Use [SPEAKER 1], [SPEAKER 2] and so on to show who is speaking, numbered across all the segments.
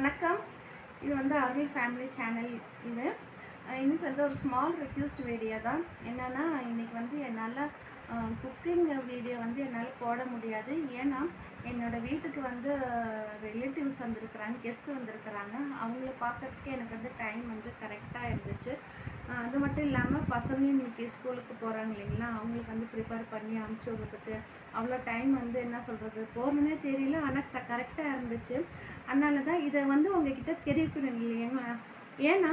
[SPEAKER 1] வணக்கம். இது வந்து அருள் ஃபேமிலி சேனல் இது. இன்னைக்கு வந்து ஒரு ஸ்மால் ரெக்யூஸ்ட் வீடியோ தான். என்னென்னா இன்றைக்கி வந்து என்னால் குக்கிங் வீடியோ வந்து என்னால் போட முடியாது. ஏன்னா என்னோடய வீட்டுக்கு வந்து ரிலேட்டிவ்ஸ் வந்திருக்கிறாங்க கெஸ்ட்டு வந்திருக்கிறாங்க. அவங்கள பார்க்கறதுக்கு எனக்கு வந்து டைம் வந்து கரெக்டாக இருந்துச்சு. அது மட்டும் இல்லாமல் பசங்களும் இன்னைக்கு ஸ்கூலுக்கு போகிறாங்க இல்லைங்களா? அவங்களுக்கு வந்து ப்ரிப்பேர் பண்ணி அமுச்சு விட்றதுக்கு அவ்வளோ டைம் வந்து என்ன சொல்கிறது போகணுன்னே தெரியல ஆனால் கரெக்டாக இருந்துச்சு. அதனால தான் இதை வந்து உங்ககிட்ட தெரிவிக்கணும் இல்லைங்களா? ஏன்னா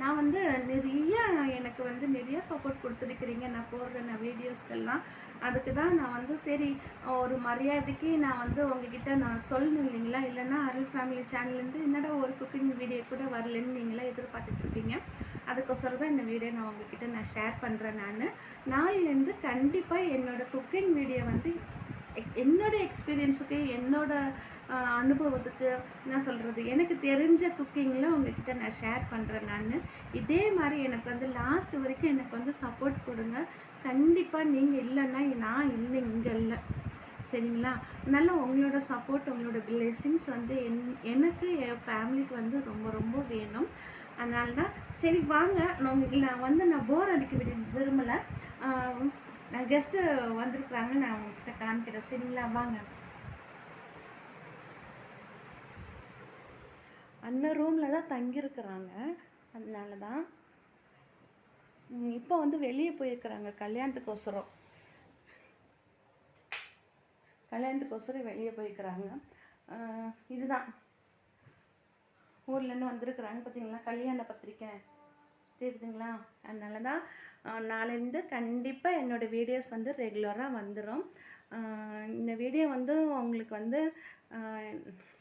[SPEAKER 1] நான் வந்து நிறைய எனக்கு வந்து நிறைய சப்போர்ட் கொடுத்துருக்கிறீங்க. நான் போடுற நான் வீடியோஸ்க்கெல்லாம் அதுக்கு தான் நான் வந்து சரி ஒரு மரியாதைக்கு நான் வந்து உங்ககிட்ட நான் சொல்லணும் இல்லைங்களா? இல்லைன்னா அருள் ஃபேமிலி சேனல்லேருந்து என்னடா ஒரு குக்கிங் வீடியோ கூட வரலன்னு நீங்களாம் எதிர்பார்த்துட்டு இருப்பீங்க. தான் இந்த வீடியோ நான் உங்ககிட்ட நான் ஷேர் பண்ணுறேன் நான். நாளிலேருந்து கண்டிப்பாக என்னோடய குக்கிங் வீடியோ வந்து என்னோட எக்ஸ்பீரியன்ஸுக்கு என்னோட அனுபவத்துக்கு என்ன சொல்கிறது எனக்கு தெரிஞ்ச குக்கிங்கில் உங்ககிட்ட நான் ஷேர் பண்ணுறேன் நான். இதே மாதிரி எனக்கு வந்து லாஸ்ட் வரைக்கும் எனக்கு வந்து சப்போர்ட் கொடுங்க. கண்டிப்பாக நீங்கள் இல்லைன்னா நான் இல்லை இங்கே இல்லை. சரிங்களா? அதனால் உங்களோட சப்போர்ட் உங்களோட பிளெஸிங்ஸ் வந்து என் எனக்கு என் ஃபேமிலிக்கு வந்து ரொம்ப ரொம்ப வேணும். அதனால தான் சரி வாங்க நான் உங்களுக்கு நான் வந்து நான் போர் அடிக்க விரும்பலை. நான் கெஸ்ட்டு வந்திருக்கிறாங்க நான் உங்ககிட்ட காமிக்கிறேன். சரிங்களா? வாங்க. அந்த ரூமில் தான் தங்கியிருக்கிறாங்க. அதனால தான் இப்போ வந்து வெளியே போயிருக்கிறாங்க. கல்யாணத்துக்கோசரம். கல்யாணத்துக்கோசரம் வெளியே போயிருக்கிறாங்க. இதுதான். ஊர்லேருந்து வந்திருக்கிறாங்க. பார்த்தீங்களா கல்யாண பத்திரிக்கை. தெரியுதுங்களா? அதனால தான் ஆஹ் கண்டிப்பாக என்னோடய வீடியோஸ் வந்து ரெகுலராக வந்துடும் இந்த வீடியோ வந்து உங்களுக்கு வந்து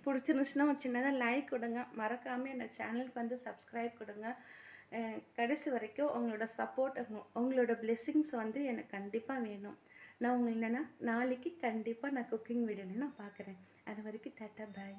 [SPEAKER 1] பிடிச்சிருந்துச்சுன்னா ஒரு சின்னதாக லைக் கொடுங்க. மறக்காமல் என்னோட சேனலுக்கு வந்து சப்ஸ்கிரைப் கொடுங்க. கடைசி வரைக்கும் உங்களோட சப்போர்ட் உங்களோட பிளெஸ்ஸிங்ஸ் வந்து எனக்கு கண்டிப்பாக வேணும். நான் உங்களுக்கு என்னென்னா நாளைக்கு கண்டிப்பாக நான் குக்கிங் வீடியோவில் நான் பார்க்குறேன். அது வரைக்கும் டாட்டா பாய்